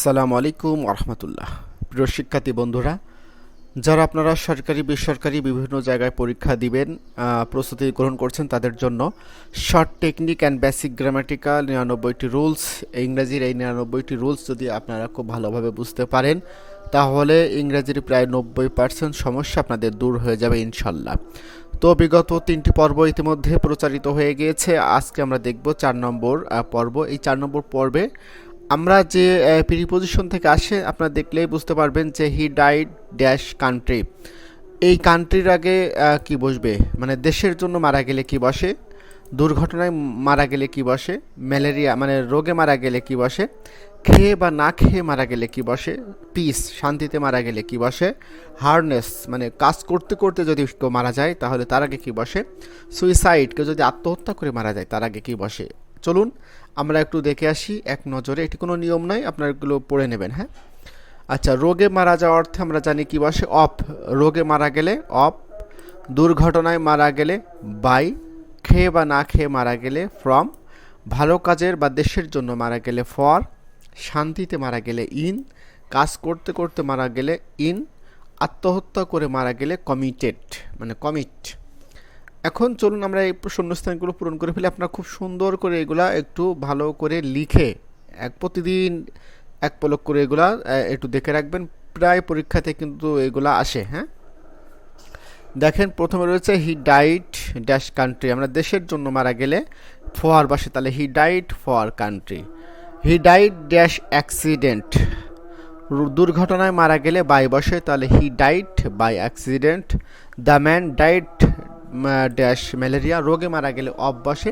আসসালামু আলাইকুম রহমতুল্লাহ প্রিয় শিক্ষার্থী বন্ধুরা, যারা আপনারা সরকারি, বেসরকারি বিভিন্ন জায়গায় পরীক্ষা দিবেন প্রস্তুতি গ্রহণ করছেন, তাদের জন্য short technique and basic grammatical নিরানব্বইটি রুলস ইংরেজির এই নিরানব্বইটি রুলস যদি আপনারা খুব ভালোভাবে বুঝতে পারেন, তাহলে ইংরেজির প্রায় নব্বই পার্সেন্ট সমস্যা আপনাদের দূর হয়ে যাবে ইনশাল্লাহ। তো বিগত তিনটি পর্ব ইতিমধ্যে প্রচারিত হয়ে গিয়েছে। আজকে আমরা দেখব চার নম্বর পর্ব। এই চার নম্বর পর্বে আমরা যে প্রিপোজিশন থেকে আসে, আপনারা দেখলেই বুঝতে পারবেন যে হি ডাইড ড্যাশ কান্ট্রি এই কান্ট্রির আগে কি বসবে? মানে দেশের জন্য মারা গেলে কি বসে? দুর্ঘটনায় মারা গেলে কি বসে? ম্যালেরিয়া মানে রোগে মারা গেলে কি বসে? খেয়ে বা না খেয়ে মারা গেলে কি বসে? পিস শান্তিতে মারা গেলে কি বসে? হার্নেস মানে কাজ করতে করতে যদি কেউ মারা যায়, তাহলে তার আগে কি বসে? সুইসাইড কেউ যদি আত্মহত্যা করে মারা যায়, তার আগে কি বসে? চলুন, আমরা একটু দেখে আসি, এক নজরে। এটি কোনো নিয়ম নয়, আপনারা এগুলো পড়ে নেবেন হ্যাঁ? আচ্ছা রোগে মারা যাওয়ার অর্থে আমরা জানি কি বসে? অফ, রোগে মারা গেলে অফ, দুর্ঘটনায় মারা গেলে বাই, খেয়ে বা না খেয়ে মারা গেলে ফ্রম, ভালো কাজের বা দেশের জন্য মারা গেলে ফর, শান্তিতে মারা গেলে ইন, কাজ করতে করতে মারা গেলে ইন, আত্মহত্যা করে মারা গেলে কমিটেড মানে কমিট। এখন চলুন আমরা এই শূন্যস্থানগুলো পূরণ করে ফেলি। আপনারা খুব সুন্দর করে এগুলা একটু ভালো করে লিখে এক প্রতিদিন এক পলক করে এগুলা একটু দেখে রাখবেন। প্রায় পরীক্ষাতে কিন্তু এগুলা আসে হ্যাঁ? দেখেন, প্রথমে রয়েছে হি ডাইট ড্যাশ কান্ট্রি আমরা দেশের জন্য মারা গেলে ফর বসে, তাহলে হি ডাইট for country he died dash accident দুর্ঘটনায় মারা গেলে বাই বসে, তাহলে he died by accident the man died dash malaria, রোগে মারা গেলে অফ বসে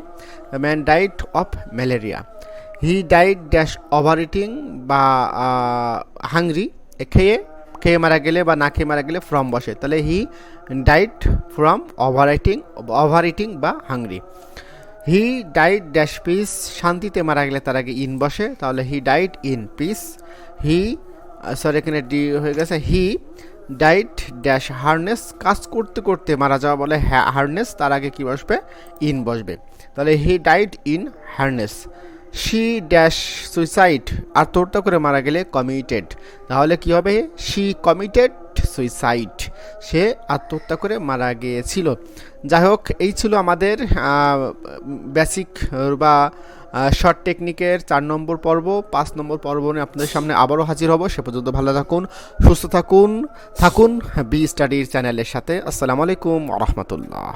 ম্যান ডাইট of malaria. He died dash over eating বা হাংরি খেয়ে খেয়ে মারা গেলে বা না খেয়ে মারা গেলে ফ্রম বসে। তাহলে he died from over eating over eating বা hungry. He died dash peace, শান্তিতে মারা গেলে তার আগে ইন বসে। তাহলে he died in peace. He sorry, এখানে ডি হয়ে গেছে। হি ডাইট ড্যাশ হার্নেস কাজ করতে করতে মারা যাওয়া বলে হ্যাঁ হার্নেস, তার আগে কি বসবে? ইন বসবে। তাহলে he died in harness. She dash suicide, আত্মহত্যা করে মারা গেলে কমিটেড। তাহলে কি হবে? She committed suicide. সে আত্মহত্যা করে মারা গিয়েছিল। যাই হোক, এই ছিল আমাদের বেসিক বা শর্ট টেকনিকের চার নম্বর পর্ব, পাঁচ নম্বর পর্ব নিয়ে আপনাদের সামনে আবারও হাজির হব। সে পর্যন্ত ভালো থাকুন, সুস্থ থাকুন থাকুন। বি স্টাডির চ্যানেলের সাথে। আসসালামু আলাইকুম রহমতুল্লাহ।